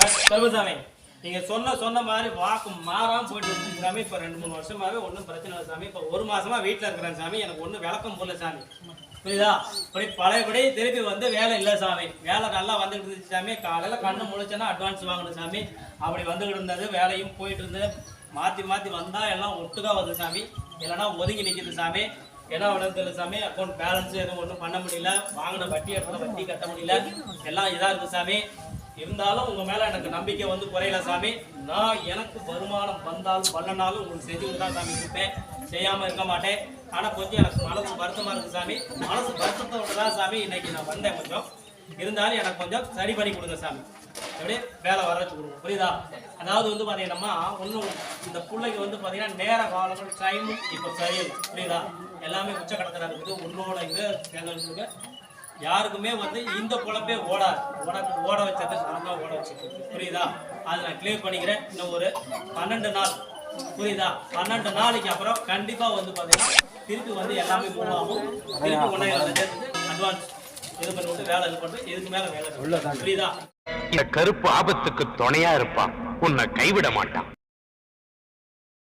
சாமி நீங்க சொன்ன சொன்ன மாதிரி வாக்கு மாறாம போயிட்டு இருக்கு சாமி. இப்ப ரெண்டு மூணு வருஷமாவே ஒன்றும் பிரச்சனை இல்லை சாமி. இப்ப ஒரு மாசமா வீட்டுல இருக்கிறேன் சாமி. எனக்கு ஒன்றும் விளக்கம் போடல சாமி. புரியுதா? இப்படி பழையபடி திருப்பி வந்து வேலை இல்லை சாமி. வேலை நல்லா வந்துகிட்டு இருந்துச்சு சாமி. காலையில கண்ணு முழிச்சேன்னா அட்வான்ஸ் வாங்கணும் சாமி. அப்படி வந்துகிட்டு இருந்தது வேலையும் போயிட்டு இருந்தது. மாத்தி மாத்தி வந்தா எல்லாம் ஒட்டுக்கா வருது சாமி. இல்லைன்னா ஒதுங்கி நிக்குது சாமி. என்ன விட தெரியல சாமி. அக்கௌண்ட் பேலன்ஸ் எதுவும் ஒன்றும் பண்ண முடியல. வாங்கின வட்டி எடுத்த வட்டி கட்ட முடியல. எல்லாம் இதாக இருக்குது சாமி. இருந்தாலும் உங்க மேல எனக்கு நம்பிக்கை வந்து குறையல சாமி. நான் எனக்கு வருமானம் வந்தாலும் பண்ணனாலும் உங்களுக்கு செஞ்சு தான் சாமி இருப்பேன். செய்யாம இருக்க மாட்டேன். ஆனா கொஞ்சம் எனக்கு மனசு வருத்தமா இருக்கு சாமி. மனசு வருத்தத்தோட தான் சாமி இன்னைக்கு நான் வந்தேன் கொஞ்சம். இருந்தாலும் எனக்கு கொஞ்சம் சரி பண்ணி கொடுங்க சாமி. எப்படி? வேலை வர வச்சு கொடுங்க. புரியுதா? அதாவது வந்து பாத்தீங்கன்னா ஒன்றும் இந்த பிள்ளைக்கு வந்து பாத்தீங்கன்னா நேர காலங்கள் டைம் இப்போ சரியில்லை. புரியுதா? எல்லாமே உச்சக்கடத்தில் இருக்குது. உன்னோட இது தேர்ந்தெடுப்புக்கு யாருக்குமே வந்து இந்த பொழப்பே ஓடாது. உனக்கு ஓட வச்சது நான் தான் ஓட வச்சிருக்கேன் புரியுதா? அதை நான் கிளியர் பண்ணிக்கிறேன். இன்னும் ஒரு பன்னெண்டு நாள். புரியுதா? பன்னெண்டு நாளைக்கு அப்புறம் கண்டிப்பா வந்து பாத்தீங்கன்னா திருப்பி வந்து எல்லாமே மூவ் ஆகும். திருப்பி ஒன்றே அட்வான்ஸ் இது பண்ணி விட்டு வேலை இது பண்ணிட்டு இதுக்கு மேல வேலை. புரியுதா? இந்த கருப்பு ஆபத்துக்கு துணையா இருப்பான். உன்னை கைவிட மாட்டான்.